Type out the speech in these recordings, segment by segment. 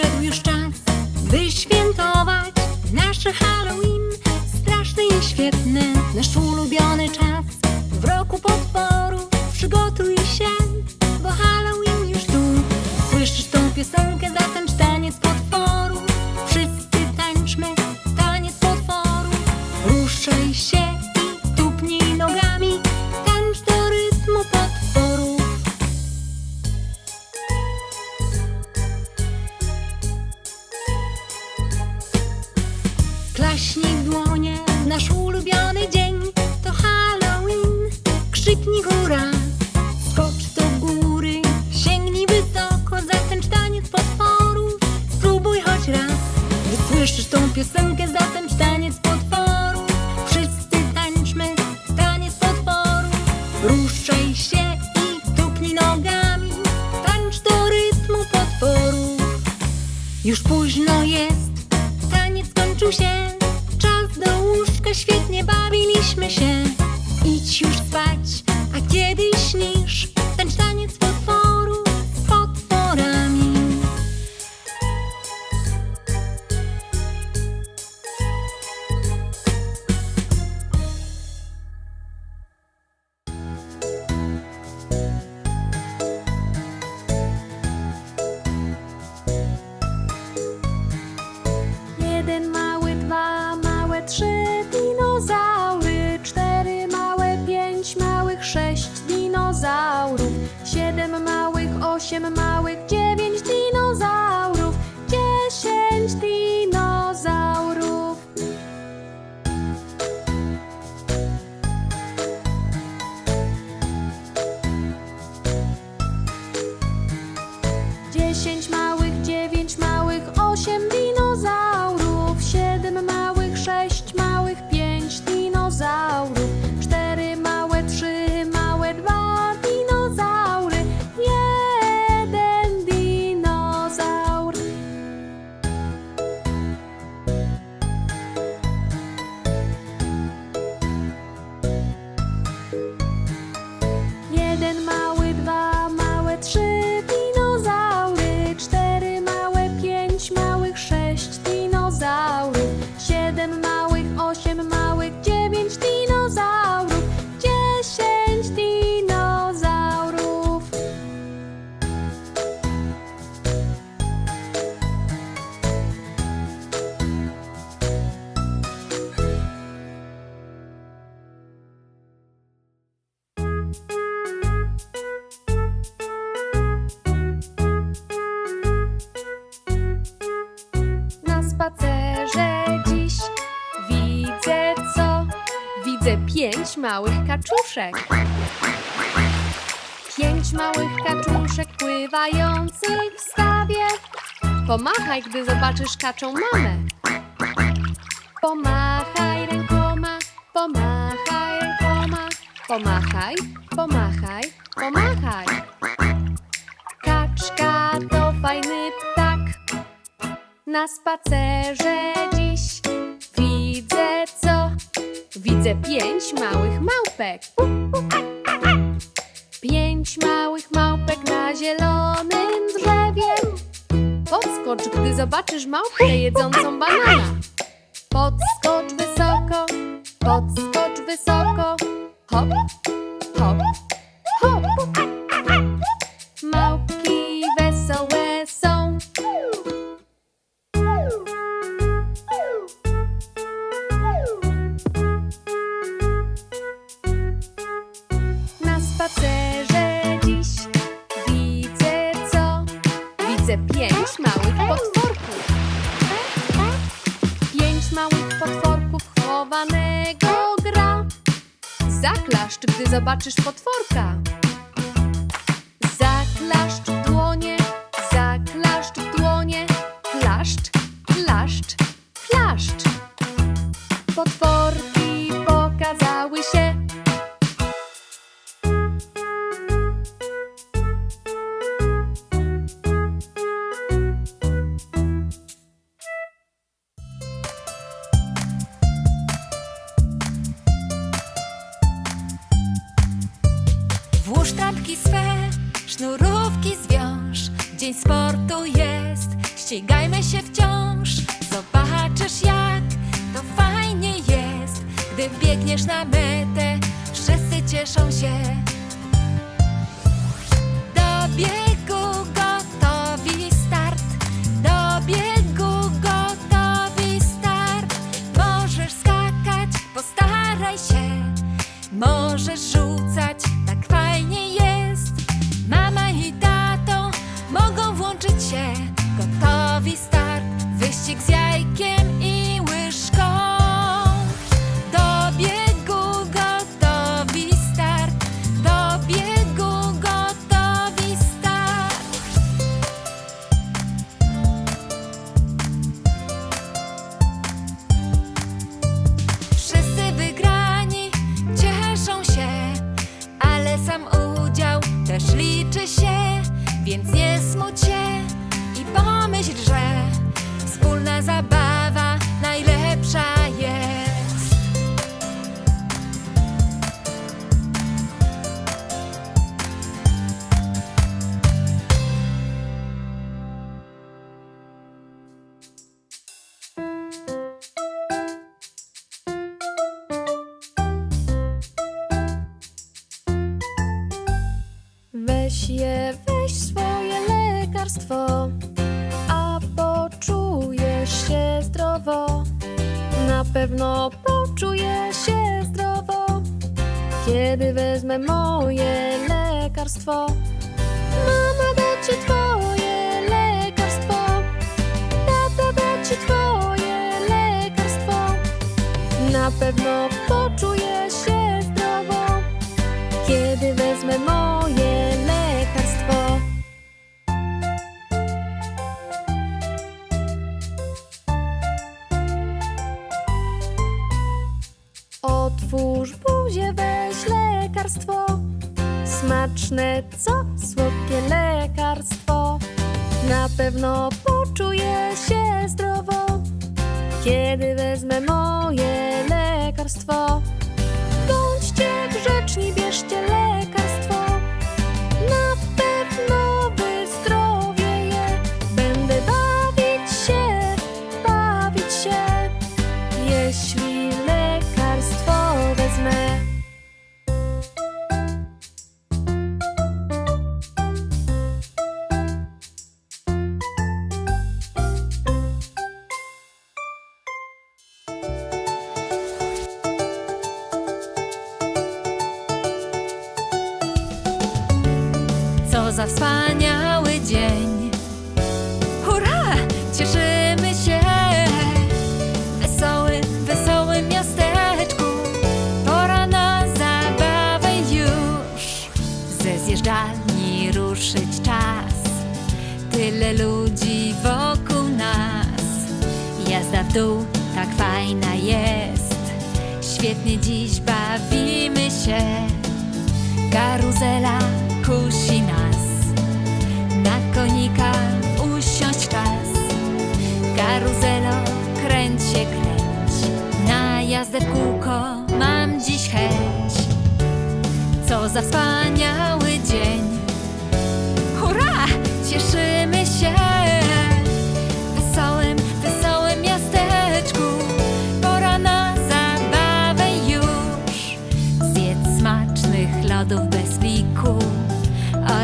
Przyszedł już czas, by świętować nasze Halloween. Straszny i świetny, nasz ulubiony czas. W roku potworu przygotuj się, bo Halloween już tu. Słyszysz tą piosenkę, piosenkę, zatańcz taniec potworów. Wszyscy tańczmy, taniec potworów. Ruszaj się i tupnij nogami, tańcz do rytmu potworów. Już późno jest, taniec skończył się. Osiem małych, małych kaczuszek. Pięć małych kaczuszek pływających w stawie. Pomachaj, gdy zobaczysz kaczą mamę. Pomachaj rękoma, pomachaj rękoma, pomachaj, pomachaj, pomachaj. Kaczka to fajny ptak. Na spacerze pięć małych małpek. Pięć małych małpek na zielonym drzewie. Podskocz, gdy zobaczysz małpkę jedzącą banana. Podskocz wysoko, podskocz wysoko. Hop, możesz rzucać, tak fajnie jest. Mama i tato mogą włączyć się, gotowi start, wyścig z lekarstwo, a poczujesz się zdrowo. Na pewno poczuję się zdrowo, kiedy wezmę moje lekarstwo. Mama da ci twoje lekarstwo, tata da ci twoje lekarstwo. Na pewno poczuję się zdrowo kiedy wezmę moje lekarstwo. Na pewno poczuję się zdrowo, kiedy wezmę moje lekarstwo. Bądźcie grzeczni, bierzcie lekarstwo. Dół tak fajna jest. Świetnie dziś bawimy się. Karuzela kusi nas. Na konika usiąść czas. Karuzelo, kręć się, kręć. Na jazdę w kółko mam dziś chęć. Co za wspaniały dzień. Hurra! Cieszymy się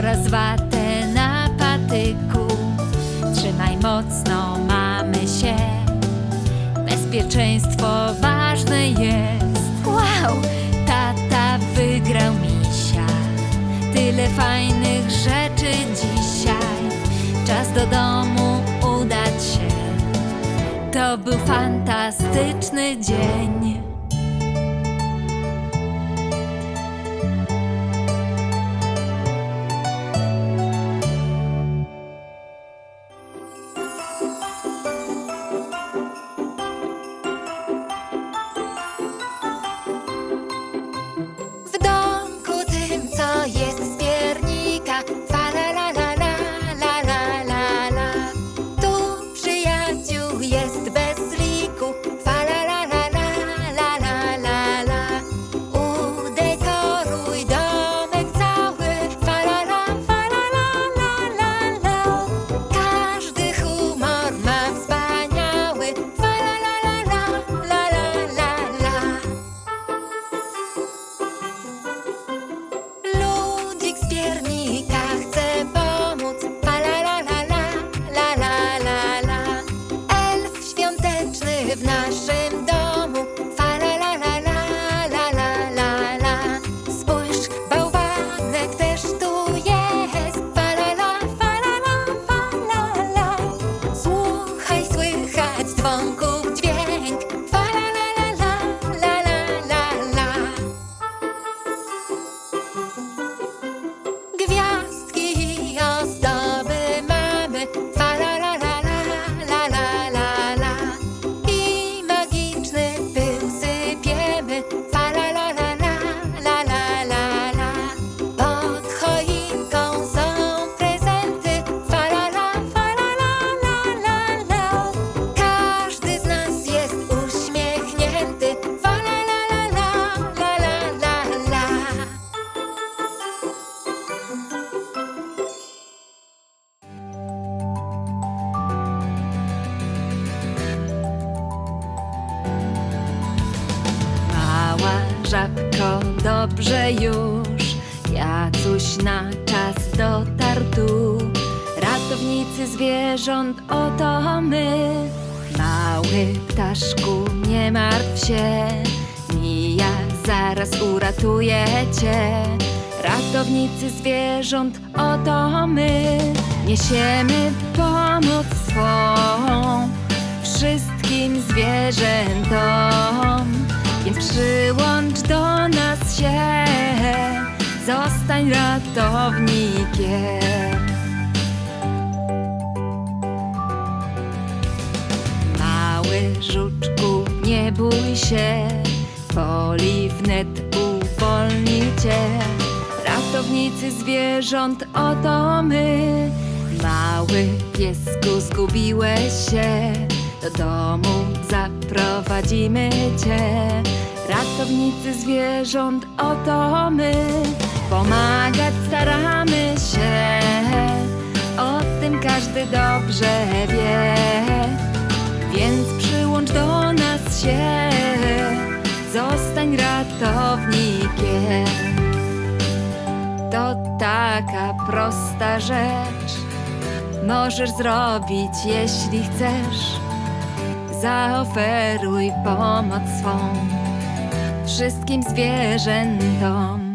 oraz watę na patyku. Trzymaj mocno, mamy się. Bezpieczeństwo ważne jest. Wow, tata wygrał misia. Tyle fajnych rzeczy dzisiaj. Czas do domu udać się. To był fantastyczny dzień. Niesiemy pomoc swą wszystkim zwierzętom, więc przyłącz do nas się, zostań ratownikiem. Mały żuczku, nie bój się, poli wnet uwolni. Ratownicy zwierząt, oto my. Mały piesku, zgubiłeś się. Do domu zaprowadzimy cię. Ratownicy zwierząt, oto my. Pomagać staramy się. O tym każdy dobrze wie. Więc przyłącz do nas się. Zostań ratownikiem. To taka prosta rzecz możesz zrobić, jeśli chcesz. Zaoferuj pomoc swą wszystkim zwierzętom.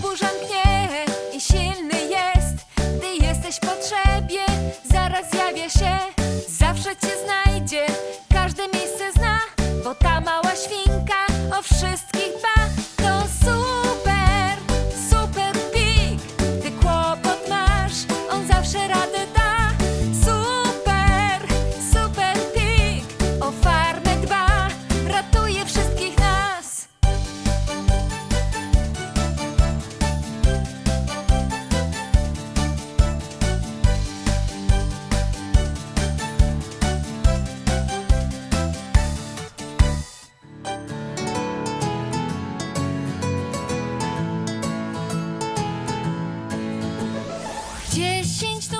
бужанка. Dziesięć numerków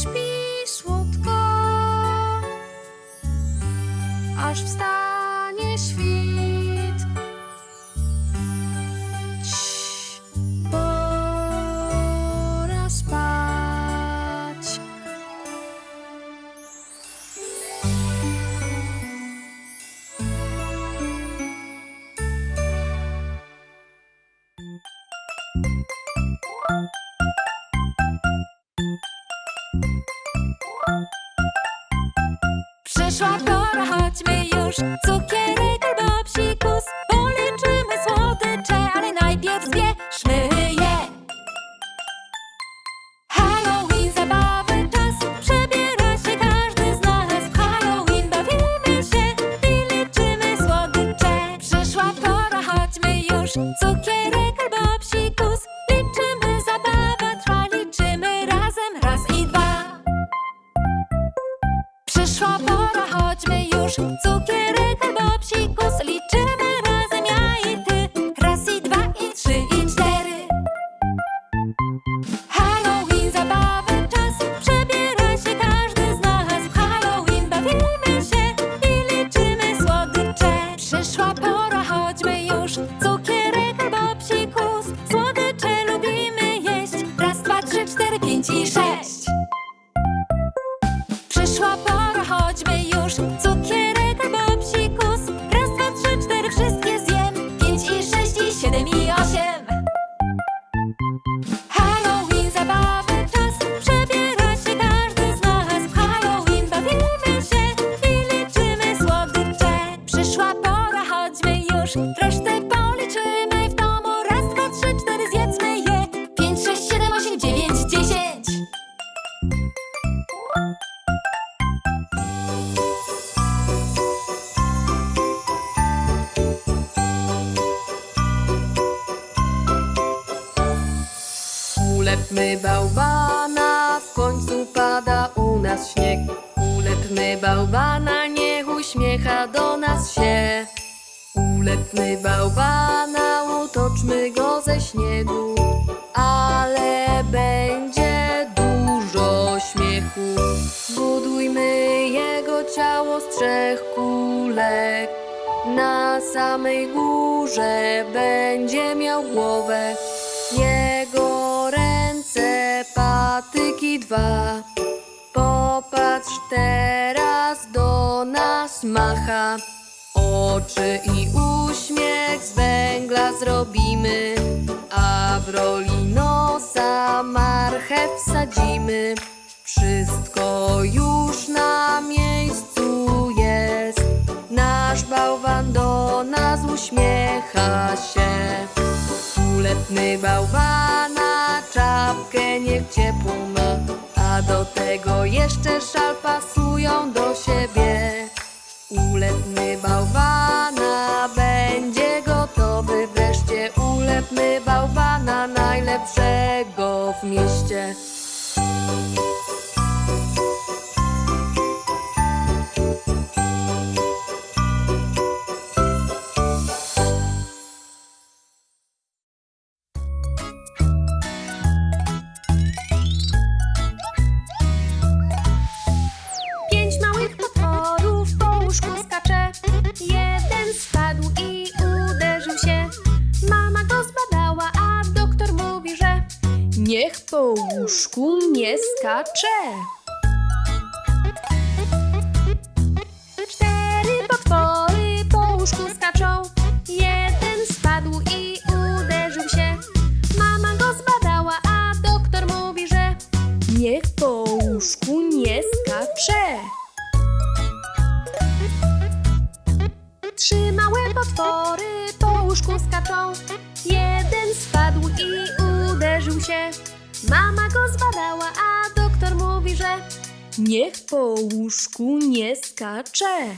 śpi słodko, aż wstanie świt. Ulepmy bałwana, utoczmy go ze śniegu, ale będzie dużo śmiechu. Zbudujmy jego ciało z trzech kulek. Na samej górze będzie miał głowę. Jego ręce, patyki dwa. Popatrz teraz do nas macha. Oczy i uśmiech z węgla zrobimy, a w roli nosa marchew wsadzimy. Wszystko już na miejscu jest. Nasz bałwan do nas uśmiecha się. Ulepmy bałwana, czapkę niech ciepłą ma, a do tego jeszcze szal pasują do siebie. Ulepmy bałwana, w mieście. Po łóżku nie skacze. cztery potwory po łóżku skaczą. Jeden spadł i uderzył się. Mama go zbadała, a doktor mówi, że Niech po łóżku nie skacze. Trzy małe potwory po łóżku skaczą. Jeden spadł i uderzył się. Mama go zbadała, a doktor mówi, że Niech po łóżku nie skacze.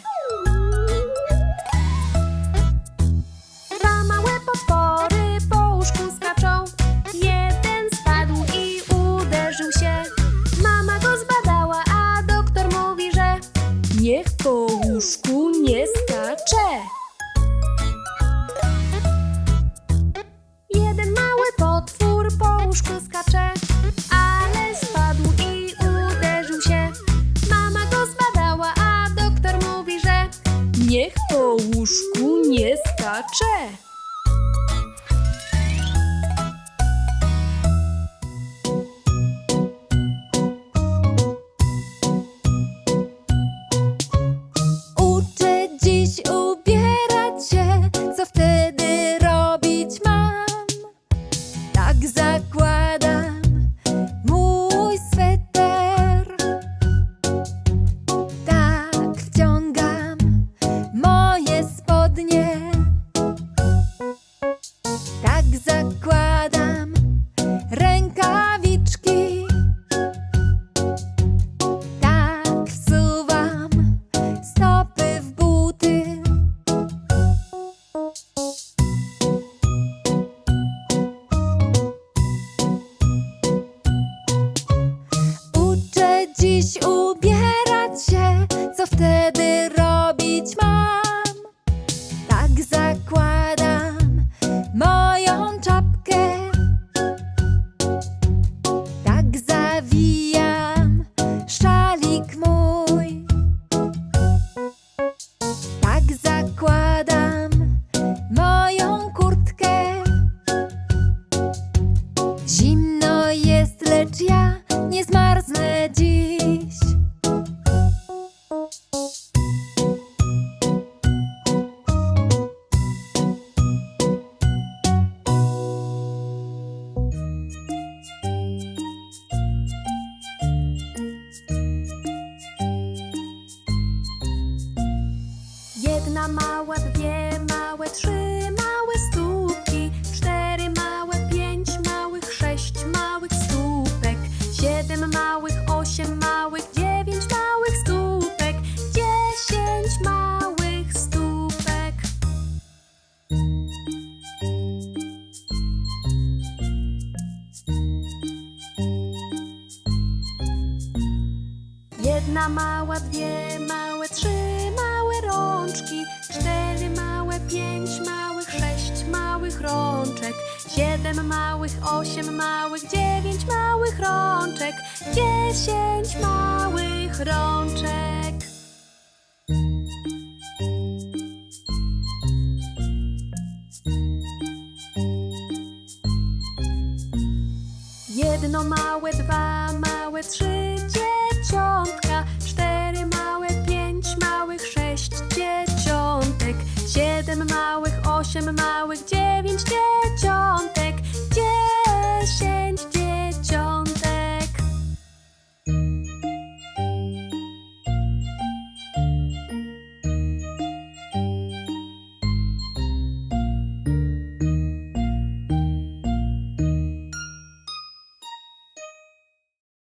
Siedem małych, osiem małych, dziewięć małych rączek, dziesięć małych rączek. Jedno małe, dwa małe, trzy dzieciątka, cztery małe, pięć małych, sześć dzieciątek, siedem małych, osiem małych,